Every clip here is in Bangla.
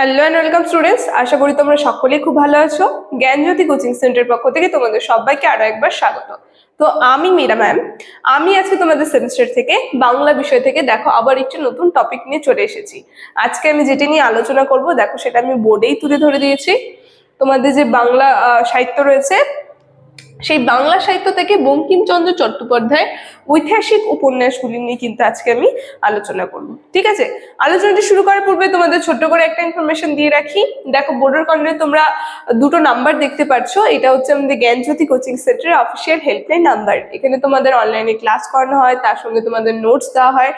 হ্যালো অ্যান্ড ওয়েলকাম স্টুডেন্টস আশা করি তোমরা সকলেই খুব ভালো আছো। জ্ঞানজ্যোতি কোচিং সেন্টার পক্ষ থেকে তোমাদের সবাইকে আরও একবার স্বাগত। তো আমি মীরা ম্যাম। আমি আজকে তোমাদের সেমিস্টার থেকে বাংলা বিষয় থেকে দেখো আবার একটি নতুন টপিক নিয়ে চলে এসেছি। আজকে আমি যেটি নিয়ে আলোচনা করব, দেখো সেটা আমি বোর্ডেই তুলে ধরে দিয়েছি। তোমাদের যে বাংলা সাহিত্য রয়েছে সেই বাংলা সাহিত্য থেকে বঙ্কিমচন্দ্র চট্টোপাধ্যায় ঐতিহাসিক উপন্যাসগুলি নিয়ে কিন্তু আজকে আমি আলোচনা করব। ঠিক আছে? আলোচনাটি শুরু করার পূর্বে তোমাদের ছোট্ট করে একটা ইনফরমেশন দিয়ে রাখি। দেখো, বোর্ডের কর্নারে তোমরা দুটো নাম্বার দেখতে পাচ্ছ এটা হচ্ছে আমাদের জ্ঞানজ্যোতি কোচিং সেন্টারের অফিসিয়াল হেল্পলাইন নাম্বার এখানে তোমাদের অনলাইনে ক্লাস করানো হয়, তার সঙ্গে তোমাদের নোটস দেওয়া হয়।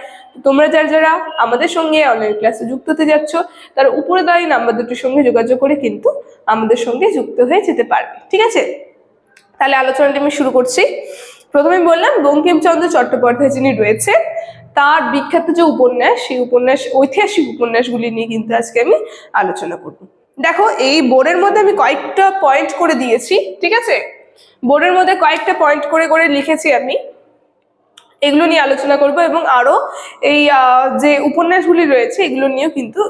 তোমরা যারা যারা আমাদের সঙ্গে অনলাইন ক্লাসে যুক্ত হতে যাচ্ছ, তার উপরে দেওয়া এই নাম্বার দুটির সঙ্গে যোগাযোগ করে কিন্তু আমাদের সঙ্গে যুক্ত হয়ে যেতে পারবে। ঠিক আছে? তাহলে আলোচনাটি আমি শুরু করছি। প্রথমে বললাম, বঙ্কিমচন্দ্র চট্টোপাধ্যায় যিনি রয়েছে তার বিখ্যাত যে উপন্যাস, সেই উপন্যাস, ঐতিহাসিক উপন্যাসগুলি নিয়ে কিন্তু আজকে আমি আলোচনা করব। দেখো, এই বোর্ডের মধ্যে আমি কয়েকটা পয়েন্ট করে দিয়েছি, ঠিক আছে? বোর্ডের মধ্যে কয়েকটা পয়েন্ট করে করে লিখেছি আমি। এগুলো নিয়ে আলোচনা করব এবং আরও এই যে উপন্যাসগুলি রয়েছে এগুলো নিয়েও কিন্তু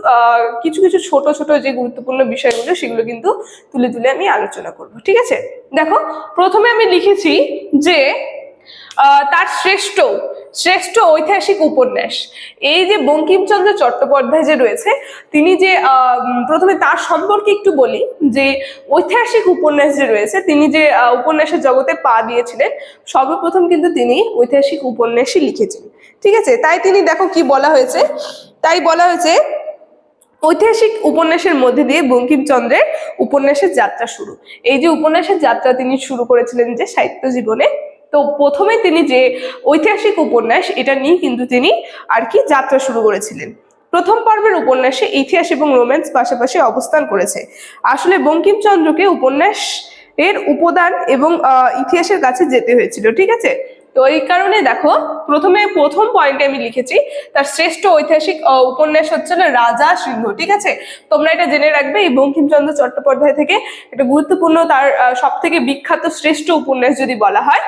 কিছু কিছু ছোট ছোট যে গুরুত্বপূর্ণ বিষয়গুলো সেগুলো কিন্তু তুলে তুলে আমি আলোচনা করব। ঠিক আছে? দেখো, প্রথমে আমি লিখেছি যে তার শ্রেষ্ঠ শ্রেষ্ঠ ঐতিহাসিক উপন্যাস। এই যে বঙ্কিমচন্দ্র চট্টোপাধ্যায় যে রয়েছে, তিনি যে প্রথমে তার সম্পর্কে একটু বলি, যে ঐতিহাসিক উপন্যাস যে রয়েছে, তিনি যে উপন্যাসের জগতে পা দিয়েছিলেন, সর্বপ্রথম কিন্তু তিনি ঐতিহাসিক উপন্যাসই লিখেছেন। ঠিক আছে? তাই তিনি দেখো কি বলা হয়েছে? তাই বলা হয়েছে, ঐতিহাসিক উপন্যাসের মধ্যে দিয়ে বঙ্কিমচন্দ্রের উপন্যাসের যাত্রা শুরু। এই যে উপন্যাসের যাত্রা তিনি শুরু করেছিলেন যে সাহিত্য জীবনে তো প্রথমে তিনি যে ঐতিহাসিক উপন্যাস, এটা নিয়ে কিন্তু তিনি আর কি যাত্রা শুরু করেছিলেন। প্রথম পর্বের উপন্যাসে ইতিহাস এবং রোম্যান্স পাশাপাশি অবস্থান করেছে। আসলে বঙ্কিমচন্দ্রকে উপন্যাস এর উপদান এবং ইতিহাসের কাছে যেতে হয়েছিল, ঠিক আছে? তো এই কারণে দেখো, প্রথমে প্রথম পয়েন্টে আমি লিখেছি, তার শ্রেষ্ঠ ঐতিহাসিক উপন্যাস হচ্ছে রাজা সিংহ ঠিক আছে? তোমরা এটা জেনে রাখবে, এই বঙ্কিমচন্দ্র চট্টোপাধ্যায় থেকে এটা গুরুত্বপূর্ণ তার সব থেকে বিখ্যাত শ্রেষ্ঠ উপন্যাস যদি বলা হয়,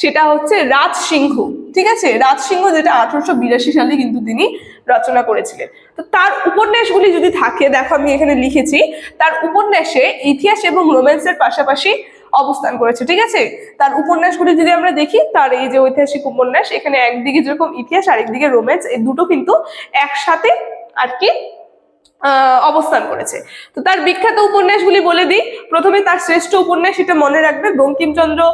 সেটা হচ্ছে রাজ সিংহ ঠিক আছে? রাজ সিংহ যেটা আঠারোশো বিরাশি সালে কিন্তু তিনি রচনা করেছিলেন। তো তার উপন্যাসগুলি যদি থাকে, দেখো আমি এখানে লিখেছি, তার উপন্যাসে ইতিহাস এবং রোম্যান্সের পাশাপাশি অবস্থান করেছে, ঠিক আছে? তার উপন্যাসগুলি যদি আমরা দেখি, তার এই যে ঐতিহাসিক উপন্যাস, এখানে একদিকে যেরকম ইতিহাস, আরেকদিকে রোম্যান্স, এই দুটো কিন্তু একসাথে আর কি অবস্থান করেছে। তো তার বিখ্যাত উপন্যাসগুলি বলে দিই। প্রথমে তার শ্রেষ্ঠ উপন্যাস এটা মনে রাখবে, বঙ্কিমচন্দ্র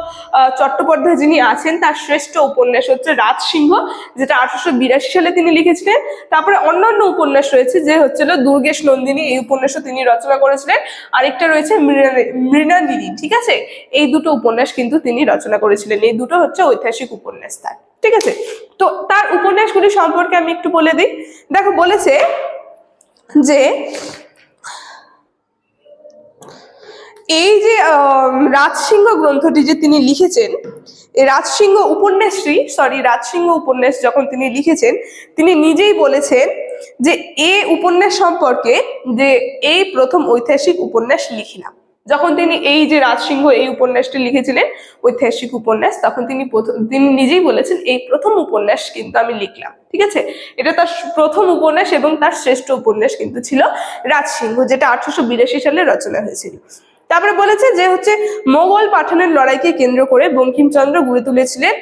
চট্টোপাধ্যায় যিনি আছেন, তার শ্রেষ্ঠ উপন্যাস হচ্ছে রাজসিংহ, যেটা আঠারোশো বিরাশি সালে তিনি লিখেছিলেন। তারপরে অন্যান্য উপন্যাস রয়েছে, যে হচ্ছিল দুর্গেশ নন্দিনী, এই উপন্যাসও তিনি রচনা করেছিলেন। আরেকটা রয়েছে মৃণা- মৃণালিনী, ঠিক আছে? এই দুটো উপন্যাস কিন্তু তিনি রচনা করেছিলেন। এই দুটো হচ্ছে ঐতিহাসিক উপন্যাস তার, ঠিক আছে? তো তার উপন্যাসগুলি সম্পর্কে আমি একটু বলে দিই। দেখো, বলেছে যে এই যে রাজসিংহ গ্রন্থটি যে তিনি লিখেছেন রাজসিংহ উপন্যাসটি সরি রাজসিংহ উপন্যাস যখন তিনি লিখেছেন, তিনি নিজেই বলেছেন যে এ উপন্যাস সম্পর্কে যে এই প্রথম ঐতিহাসিক উপন্যাস লিখিলাম যখন তিনি এই যে রাজসিংহ এই উপন্যাসটি লিখেছিলেন ঐতিহাসিক উপন্যাস, তখন তিনি তিনি নিজেই বলেছেন, এই প্রথম উপন্যাস কিন্তু আমি লিখলাম। ঠিক আছে? এটা তার প্রথম উপন্যাস এবং তার শ্রেষ্ঠ উপন্যাস কিন্তু ছিল রাজসিংহ, যেটা আঠারোশো বিরাশি সালে রচনা হয়েছিল। তারপরে বলেছে যে হচ্ছে, মোগল পাঠানের লড়াইকে কেন্দ্র করে বঙ্কিমচন্দ্র গড়ে তুলেছিলেন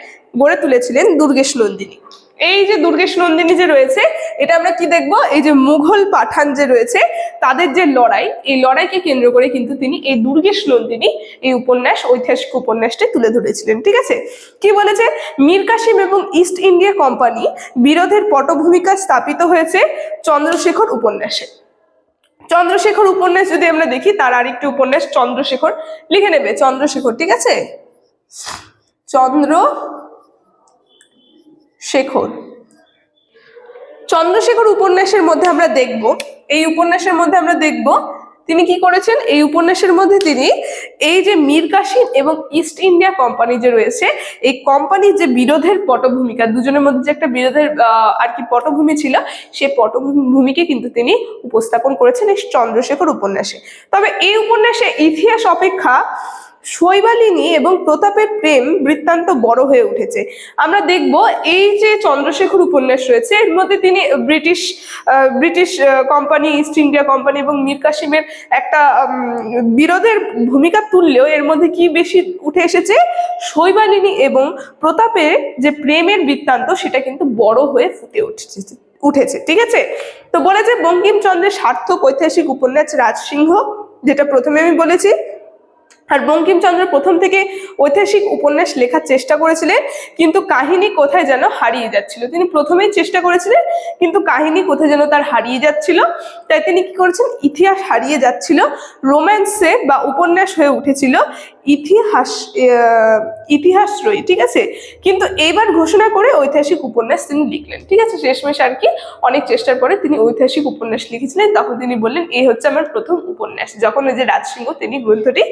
গড়ে তুলেছিলেন দুর্গেশ নন্দিনী। এই যে দুর্গেশ নন্দিনী যে রয়েছে, এটা আমরা কি দেখব? এই যে মুঘল পাঠান যে রয়েছে, তাদের যে লড়াই, এই লড়াইকে কেন্দ্র করে কিন্তু তিনি এই দুর্গেশ নন্দিনী এই উপন্যাস, ঐতিহাসিক উপন্যাসটি তুলে ধরেছিলেন, ঠিক আছে? কি বলেছে? মীর কাসিম এবং ইস্ট ইন্ডিয়া কোম্পানি বিরোধের পটভূমিকা স্থাপিত হয়েছে চন্দ্রশেখর উপন্যাসে। চন্দ্রশেখর উপন্যাস যদি আমরা দেখি, তার আরেকটি উপন্যাস চন্দ্রশেখর, লিখে নেবে, চন্দ্রশেখর, ঠিক আছে? চন্দ্র শেখর। চন্দ্রশেখর উপন্যাসের মধ্যে আমরা দেখব, এই উপন্যাসের মধ্যে আমরা দেখব তিনি কি করেছেন? এই উপন্যাসের মধ্যে তিনি এই যে মীর কাসিম এবং ইস্ট ইন্ডিয়া কোম্পানি যে রয়েছে, এই কোম্পানির যে বিরোধের পটভূমিকা, দুজনের মধ্যে যে একটা বিরোধের আর কি পটভূমি ছিল সেই পটভূমিকে কিন্তু তিনি উপস্থাপন করেছেন এই চন্দ্রশেখর উপন্যাসে। তবে এই উপন্যাসে ইতিহাস অপেক্ষা শৈবালিনী এবং প্রতাপের প্রেম বৃত্তান্ত বড় হয়ে উঠেছে। আমরা দেখব এই যে চন্দ্রশেখর উপন্যাস রয়েছে, এর মধ্যে তিনি British British company East India company এবং মীর কাসিমের একটা বিরোধের ভূমিকা তুললেও এর মধ্যে কি বেশি উঠে এসেছে? শৈবালিনী এবং প্রতাপের যে প্রেমের বৃত্তান্ত, সেটা কিন্তু বড় হয়ে ফুটে উঠেছে উঠেছে, ঠিক আছে? তো বলেছে বঙ্কিমচন্দ্রের সার্থক ঐতিহাসিক উপন্যাস রাজসিংহ, যেটা প্রথমে আমি বলেছি। আর বঙ্কিমচন্দ্র প্রথম থেকে ঐতিহাসিক উপন্যাস লেখার চেষ্টা করেছিলেন, কিন্তু কাহিনী কোথায় যেন হারিয়ে যাচ্ছিল। তিনি প্রথমেই চেষ্টা করেছিলেন, কিন্তু কাহিনী কোথায় যেন তার হারিয়ে যাচ্ছিল। তাই তিনি কি করেছেন? ইতিহাস হারিয়ে যাচ্ছিল, রোম্যান্সে বা উপন্যাস হয়ে উঠেছিল ইতিহাস ইতিহাস রই, ঠিক আছে? কিন্তু এইবার ঘোষণা করে ঐতিহাসিক উপন্যাস তিনি লিখলেন, ঠিক আছে? শেষমেশ আর কি, অনেক চেষ্টার পরে তিনি ঐতিহাসিক উপন্যাস লিখেছিলেন। তখন তিনি বললেন, এই হচ্ছে আমার প্রথম উপন্যাস। যখন ওই যে রাজসিংহ তিনি গ্রন্থটি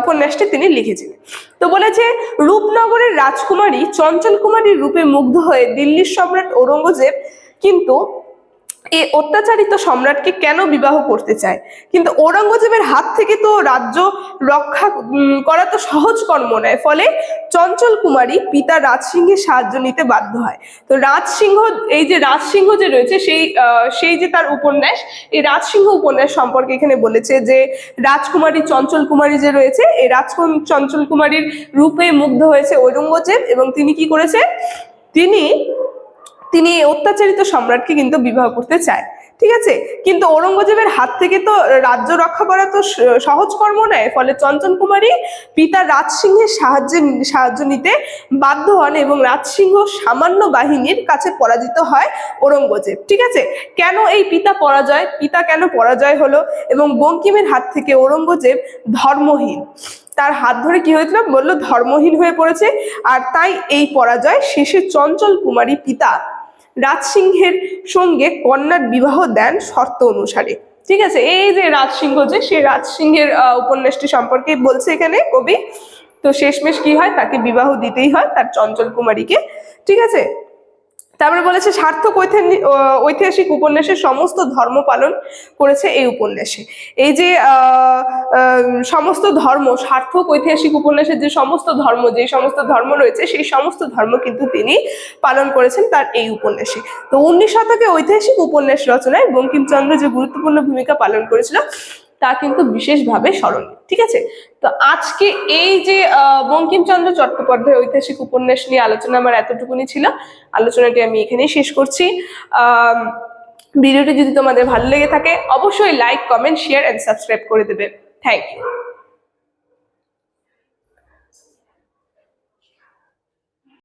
উপন্যাসটি তিনি লিখেছিলেন। তো বলেছে, রূপনগরের রাজকুমারী চঞ্চল কুমারীর রূপে মুগ্ধ হয়ে দিল্লির সম্রাট ঔরঙ্গজেব কিন্তু এই অত্যাচারিত সম্রাটকে কেন বিবাহ করতে চায়? কিন্তু ঔরঙ্গজেবের হাত থেকে তো রাজ্য রক্ষা করা তো সহজ কর্ম নয়। ফলে চঞ্চল কুমারী পিতা রাজসিংহের সাহায্য নিতে বাধ্য হয়। তো রাজসিংহ, এই যে রাজসিংহ যে রয়েছে, সেই সেই যে তার উপন্যাস, এই রাজসিংহ উপন্যাস সম্পর্কে এখানে বলেছে যে, রাজকুমারী চঞ্চল কুমারী যে রয়েছে, এই রাজ চঞ্চল কুমারীর রূপে মুগ্ধ হয়েছে ঔরঙ্গজেব এবং তিনি কি করেছে? তিনি তিনি অত্যাচারিত সম্রাটকে কিন্তু বিবাহ করতে চায়, ঠিক আছে? কিন্তু ঔরঙ্গজেবের হাত থেকে তো রাজ্য রক্ষা করা তো সহজ কর্ম নয়, ফলে চঞ্চল কুমারী পিতা রাজসিংহের সাহায্যে, সাহায্য নিতে বাধ্য হন এবং রাজসিংহ সামান্য বাহিনীর কাছে পরাজিত হয় ঔরঙ্গজেব, ঠিক আছে? কেন এই পিতা পরাজয়? পিতা কেন পরাজয় হলো? এবং বঙ্কিমের হাত থেকে ঔরঙ্গজেব ধর্মহীন। তার হাত ধরে কি হয়েছিল? বলল, ধর্মহীন হয়ে পড়েছে, আর তাই এই পরাজয় শেষে চঞ্চল কুমারী পিতা রাজসিংহের সঙ্গে কন্যার বিবাহ দেন শর্ত অনুসারে। ঠিক আছে? এই যে রাজসিংহ যে, সে রাজসিংহের উপন্যাসটি সম্পর্কে বলছে এখানে কবি। তো শেষমেশ কি হয়? তাকে বিবাহ দিতেই হয় তার চঞ্চল কুমারীকে। ঠিক আছে? তারপরে বলেছে, সার্থক ঐতিহাসিক উপন্যাসের সমস্ত ধর্ম পালন করেছে এই উপন্যাসে। এই যে সমস্ত ধর্ম, সার্থক ঐতিহাসিক উপন্যাসের যে সমস্ত ধর্ম, যে সমস্ত ধর্ম রয়েছে, সেই সমস্ত ধর্ম কিন্তু তিনি পালন করেছেন তার এই উপন্যাসে। তো উনিশ শতকে ঐতিহাসিক উপন্যাস রচনায় বঙ্কিমচন্দ্র যে গুরুত্বপূর্ণ ভূমিকা পালন করেছিল তা কিন্তু বিশেষভাবে স্মরণীয়, ঠিক আছে? তো আজকে এই যে বঙ্কিমচন্দ্র চট্টোপাধ্যায় ঐতিহাসিক উপন্যাস নিয়ে আলোচনা আমার এতটুকুনি ছিল। আলোচনাটি আমি এখানেই শেষ করছি। ভিডিওটি যদি তোমাদের ভালো লেগে থাকে, অবশ্যই like comment share and subscribe করে দেবে। Thank you